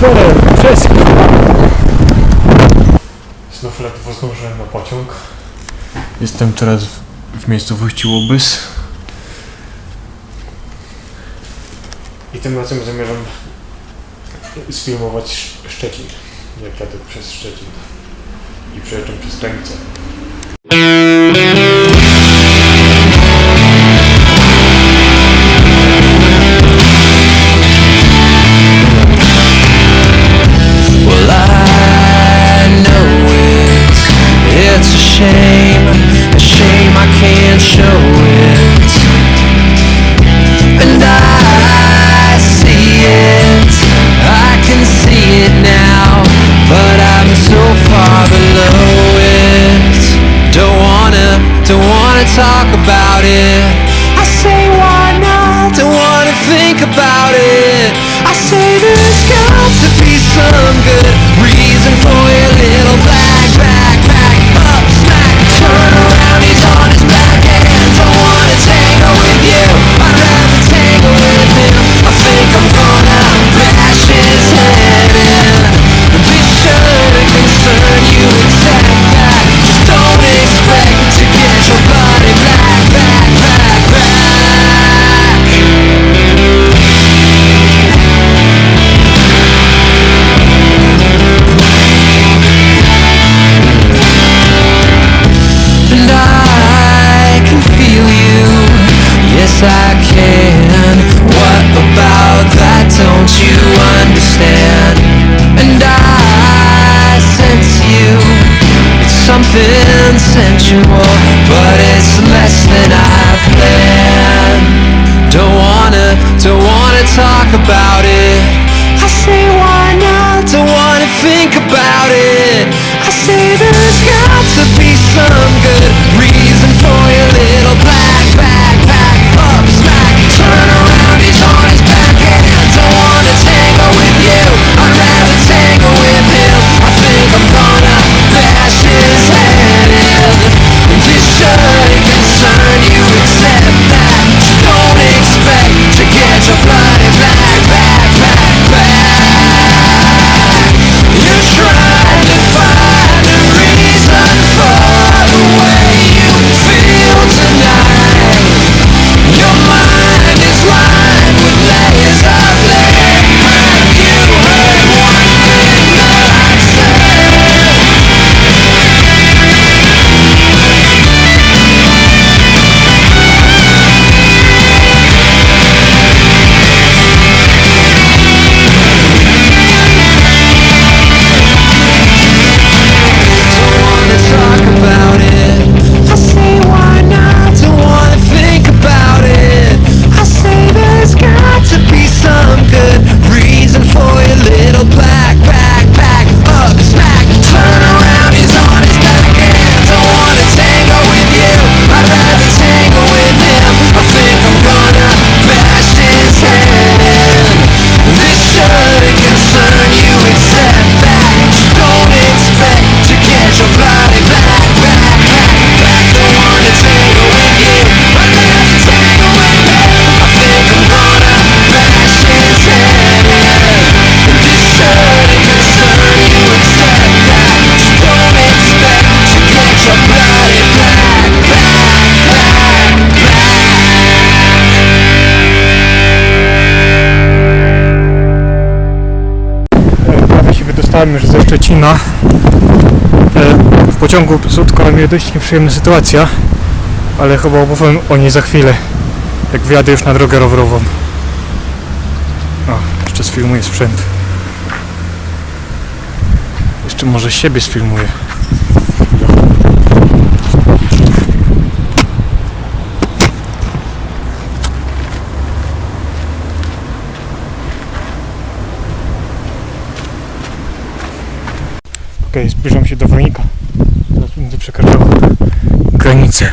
Ferrer, czeski. Znów ledwo na pociąg. Jestem teraz w, w miejscowości Łobys. I tym razem zamierzam sfilmować Szczecin. Jak jadę przez Szczecin i przejeżdżam przez granicę. ser. about it. Wracałem już ze Szczecina. E, w pociągu spotkała mnie dość nieprzyjemna sytuacja, ale chyba opowiem o niej za chwilę, jak wyjadę już na drogę rowerową. O, jeszcze sfilmuję sprzęt. Jeszcze może siebie sfilmuję. Okej, okay, zbliżam się do Wronika. Teraz będę przekraczał granicę.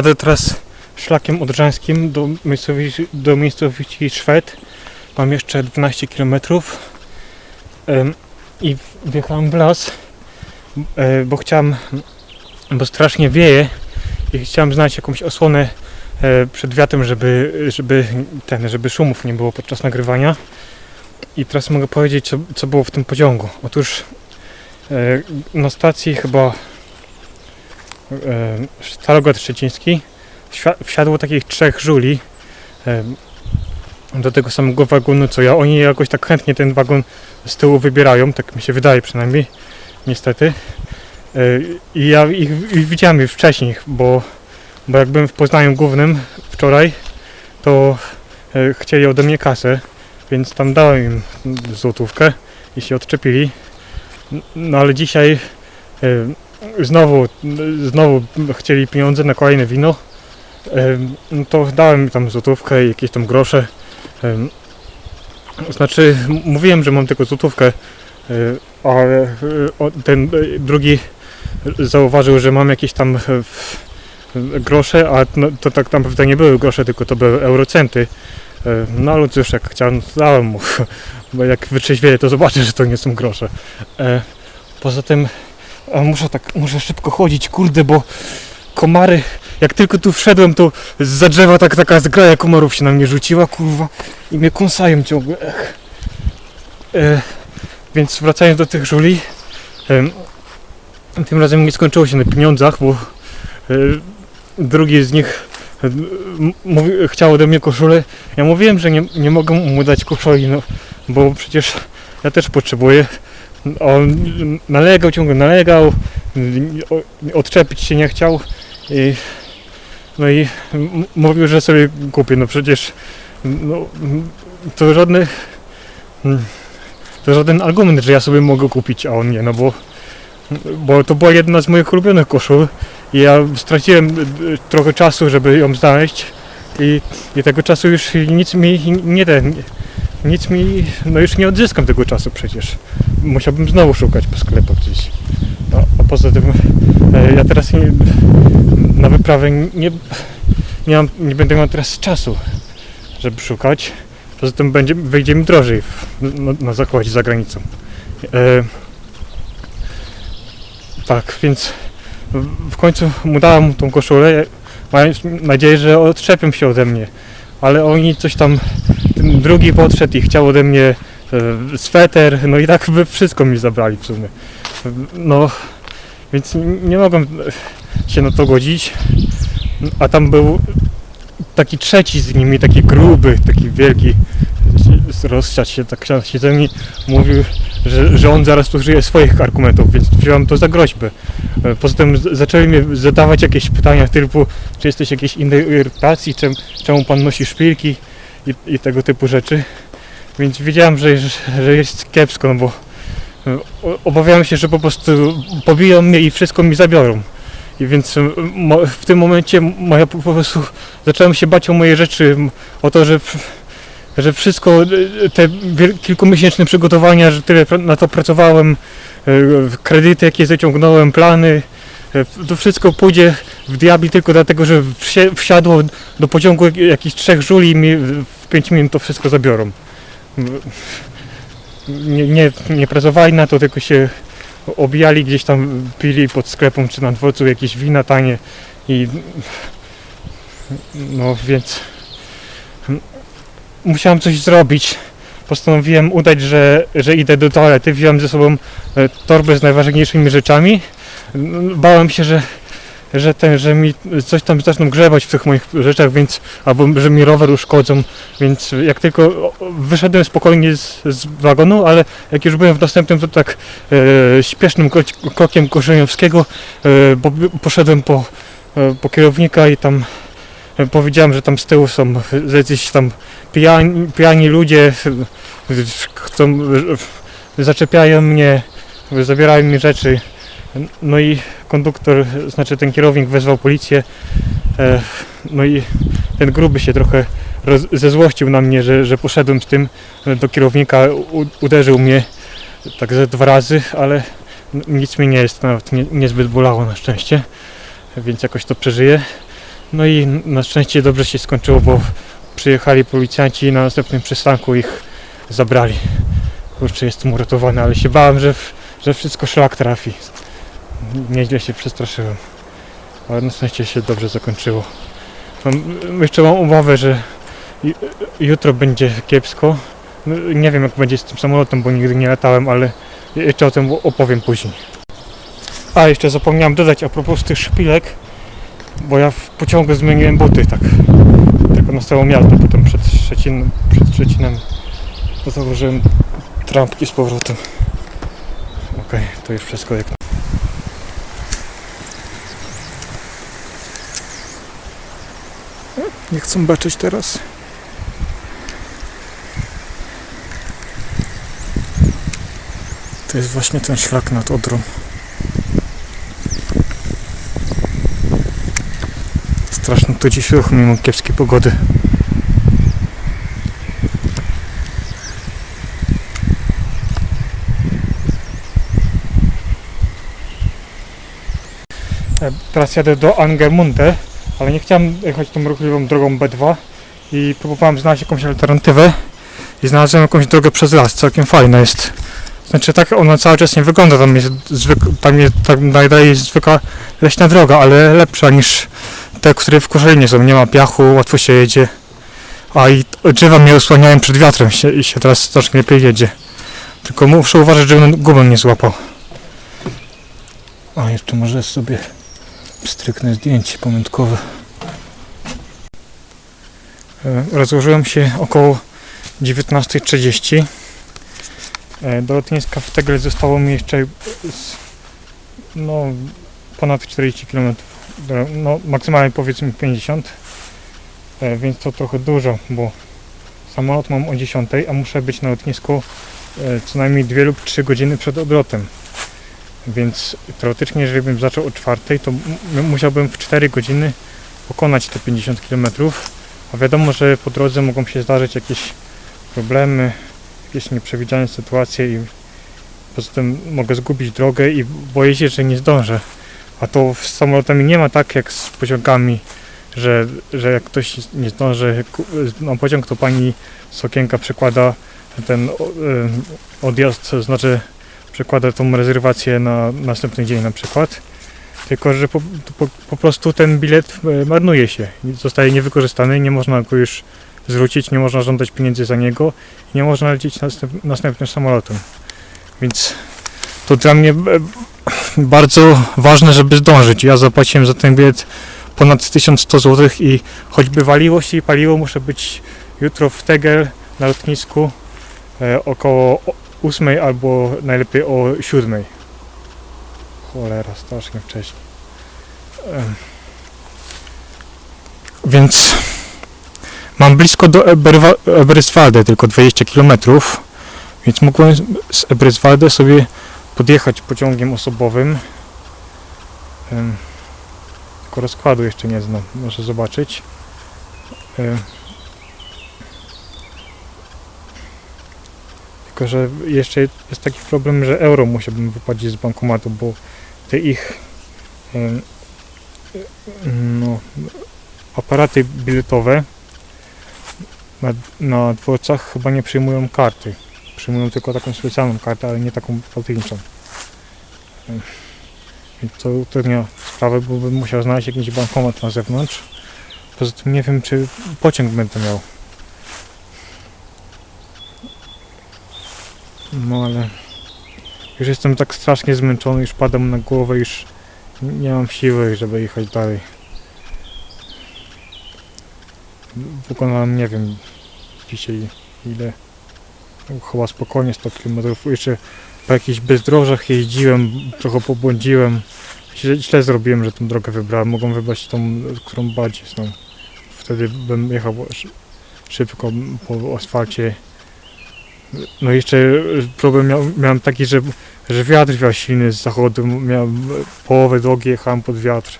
Jadę teraz szlakiem odrzańskim do miejscowości, do miejscowości Szwed. Mam jeszcze 12 km i wjechałem w las, e, bo chciałem, bo strasznie wieje i chciałem znaleźć jakąś osłonę e, przed wiatrem, żeby, żeby, ten, żeby szumów nie było podczas nagrywania. I teraz mogę powiedzieć, co, co było w tym pociągu. Otóż e, na stacji chyba Starogard Szczeciński wsia- wsiadło takich trzech żuli do tego samego wagonu co ja. Oni jakoś tak chętnie ten wagon z tyłu wybierają, tak mi się wydaje przynajmniej, niestety. E, I ja ich, widziałem już wcześniej, bo, bo jak byłem w Poznaniu Głównym wczoraj, to e, chcieli ode mnie kasę, więc tam dałem im złotówkę i się odczepili. No ale dzisiaj e, znowu, znowu chcieli pieniądze na kolejne wino. No to dałem tam złotówkę i jakieś tam grosze. Znaczy, mówiłem, że mam tylko złotówkę, e, ale e, ten e, drugi zauważył, że mam jakieś tam grosze, a no, to tak naprawdę nie były grosze, tylko to były eurocenty. No ale cóż, jak chciałem, dałem mu, bo jak wytrzeźwieje, to zobaczę, że to nie są grosze. Poza tym, muszę tak, muszę szybko chodzić, kurde, bo komary, jak tylko tu wszedłem, to za drzewa tak taka zgraja komarów się na mnie rzuciła, kurwa, i mnie kąsają ciągle. E, więc wracając do tych żuli, em, tym razem nie skończyło się na pieniądzach, bo e, drugi z nich e, mówi, chciał ode mnie koszulę. Ja mówiłem, że nie, nie mogę mu dać koszuli, no, bo przecież ja też potrzebuję. On nalegał, ciągle nalegał, odczepić się nie chciał i no i mówił, że sobie kupię. No przecież no, to żadny to żaden argument, że ja sobie mogę kupić, a on nie, no bo bo to była jedna z moich ulubionych koszul i ja straciłem y, trochę czasu, żeby ją znaleźć i, i tego czasu już nic mi nie ten, nic mi, no już nie odzyskam tego czasu przecież. Musiałbym znowu szukać po sklepach gdzieś. A, a poza tym e, ja teraz nie, na wyprawę nie, nie, mam, nie będę miał teraz czasu, żeby szukać. Poza tym będzie, wyjdzie mi drożej w, na, zakładzie za granicą. E, tak, więc w- końcu mu dałem tą koszulę, mając nadzieję, że odczepią się ode mnie. Ale oni coś tam, ten drugi podszedł i chciał ode mnie e, sweter, no i tak by wszystko mi zabrali w sumie. No, więc nie mogłem się na to godzić. A tam był taki trzeci z nimi, taki gruby, taki wielki, rozsiadł się tak na siedzeniu mówił, że, że on zaraz użyje swoich argumentów, więc wziąłem to za groźbę. E, Poza tym z- zaczęli mnie zadawać jakieś pytania typu, czy jesteś jakiejś innej irytacji, czem, czemu pan nosi szpilki i, i tego typu rzeczy. Więc wiedziałem, że, że jest kiepsko, no bo e, obawiałem się, że po prostu pobiją mnie i wszystko mi zabiorą. I więc e, w tym momencie moja po prostu zacząłem się bać o moje rzeczy, o to, że że wszystko, e, te kilkumiesięczne przygotowania, że tyle na to pracowałem, kredyty jakie zaciągnąłem, plany, to wszystko pójdzie w diabli tylko dlatego, że wsi- wsiadło do pociągu jak- jakichś trzech żuli i mi w 5 minut to wszystko zabiorą. Nie, nie, nie pracowali na to, tylko się obijali gdzieś tam, pili pod sklepem czy na dworcu jakieś wina tanie i no więc musiałem coś zrobić. Postanowiłem udać, że, że idę do toalety. Wziąłem ze sobą e, torbę z najważniejszymi rzeczami. Bałem się, że, że, ten, że mi coś tam zaczną grzebać w tych moich rzeczach, więc albo że mi rower uszkodzą, więc jak tylko wyszedłem spokojnie z, z wagonu, ale jak już byłem w następnym, to tak e, śpiesznym kro- krokiem Korzeniowskiego e, bo, poszedłem po, e, po kierownika i tam e, powiedziałem, że tam z tyłu są jacyś tam pijani, pijani ludzie, chcą, e, zaczepiają mnie, zabierają mi rzeczy. No i konduktor, znaczy ten kierownik wezwał policję. E, no i ten gruby się trochę roz, zezłościł na mnie, że, że poszedłem z tym e, do kierownika, u, uderzył mnie tak ze dwa razy, ale nic mi nie jest, nawet nie, niezbyt bolało na szczęście, więc jakoś to przeżyję. No i na szczęście dobrze się skończyło, bo przyjechali policjanci i na następnym przystanku ich zabrali. Kurczę, jestem uratowany, ale się bałem, że, że wszystko szlak trafi. Nieźle się przestraszyłem. Ale na szczęście się dobrze zakończyło. Mam, jeszcze mam umowę, że ju- jutro będzie kiepsko. No, Nie wiem jak będzie z tym samolotem, bo nigdy nie latałem, ale jeszcze o tym opowiem później. A, jeszcze zapomniałem dodać a propos tych szpilek, bo ja w pociągu zmieniłem buty, tak, tak na jazdę, potem przed Szczecinem, przed Szczecinem założyłem trampki z powrotem. Okej, to już wszystko jak Nie chcę baczyć teraz. To jest właśnie ten szlak nad Odrą. Straszny to dziś ruch mimo kiepskiej pogody. E, Teraz jadę do Angermunde, ale nie chciałem jechać tą ruchliwą drogą B2 i próbowałem znaleźć jakąś alternatywę i znalazłem jakąś drogę przez las, całkiem fajna jest. Znaczy tak ona cały czas nie wygląda, tam jest, zwyk, tam jest jest zwykła leśna droga, ale lepsza niż te, które w Koszalinie są. Nie ma piachu, łatwo się jedzie. A i drzewa mnie osłaniają przed wiatrem się, i się teraz troszkę lepiej jedzie. Tylko muszę uważać, żebym gumę nie złapał. A jeszcze może sobie stryknę zdjęcie pamiątkowe. E, Rozłożyłem się około 19.30. E, Do lotniska w Tegel zostało mi jeszcze no, ponad 40 km. No, maksymalnie powiedzmy 50. E, Więc to trochę dużo, bo samolot mam o 10, a muszę być na lotnisku e, co najmniej 2 lub 3 godziny przed odlotem. Więc teoretycznie, jeżeli bym zaczął o 4, to musiałbym w 4 godziny pokonać te 50 km. A wiadomo, że po drodze mogą się zdarzyć jakieś problemy, jakieś nieprzewidziane sytuacje i poza tym mogę zgubić drogę i boję się, że nie zdążę. A to z samolotami nie ma tak jak z pociągami, że, że jak ktoś nie zdąży na pociąg, to pani z okienka przekłada ten em, odjazd, to znaczy przekłada tą rezerwację na następny dzień na przykład. Tylko, że po, po, po prostu ten bilet e, marnuje się, zostaje niewykorzystany, nie można go już zwrócić, nie można żądać pieniędzy za niego nie można lecieć następ, następnym samolotem. Więc to dla mnie e, bardzo ważne, żeby zdążyć. Ja zapłaciłem za ten bilet ponad 1100 zł i choćby waliło się i paliło, muszę być jutro w Tegel na lotnisku e, około 8 albo najlepiej o 7. Cholera, strasznie wcześnie. Em. Więc mam blisko do Eberswalde, tylko 20 km, więc mógłbym z Eberswalde sobie podjechać pociągiem osobowym. Tylko rozkładu jeszcze nie znam, muszę zobaczyć. Tylko, że jeszcze jest taki problem, że euro musiałbym wypłacić z bankomatu, bo te ich no, aparaty biletowe na, na dworcach chyba nie przyjmują karty. Przyjmują tylko taką specjalną kartę, ale nie taką. Em, Więc to utrudnia sprawę, bo bym musiał znaleźć jakiś bankomat na zewnątrz. Poza tym nie wiem, czy pociąg będę miał. No ale już jestem tak strasznie zmęczony, już padam na głowę, już nie mam siły, żeby jechać dalej. Wykonałem, nie wiem, dzisiaj ile, chyba spokojnie 100 km. Jeszcze po jakichś bezdrożach jeździłem, trochę pobłądziłem. Źle, źle zrobiłem, że tą drogę wybrałem. Mogłem wybrać tą, którą bardziej znam. Wtedy bym jechał szy- szybko po asfalcie. No jeszcze problem miał, miałem taki, że, że wiatr wiał silny z zachodu. Miałem połowę drogi jechałem pod wiatr.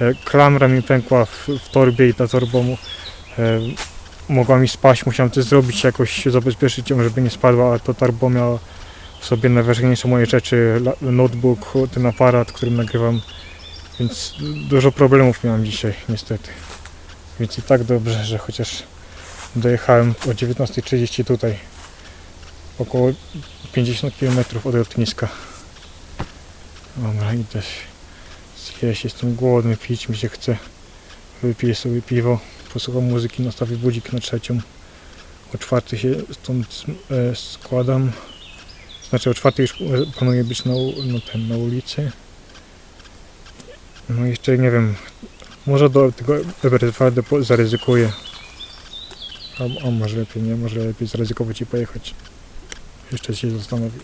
E, Klamra mi pękła w, w torbie i ta torba mu, e, mogła mi spaść. Musiałem to zrobić jakoś, zabezpieczyć ją, żeby nie spadła, a to torba miała w sobie najważniejsze moje rzeczy, notebook, ten aparat, którym nagrywam Więc dużo problemów miałem dzisiaj, niestety. Więc i tak dobrze, że chociaż dojechałem o 19.30 tutaj. Około 50 km od lotniska. Dobra, idę się zjeść, jestem głodny, pić mi się chce. Wypiję sobie piwo, posłucham muzyki, nastawię budzik na trzecią. O czwartej się stąd e, składam. Znaczy o czwartej już e, planuję być na, no, ten, na ulicy. No jeszcze nie wiem, może do tego Ebertwarde po- zaryzykuję. A, a może lepiej nie, może lepiej zaryzykować i pojechać. Jeszcze się zastanowię.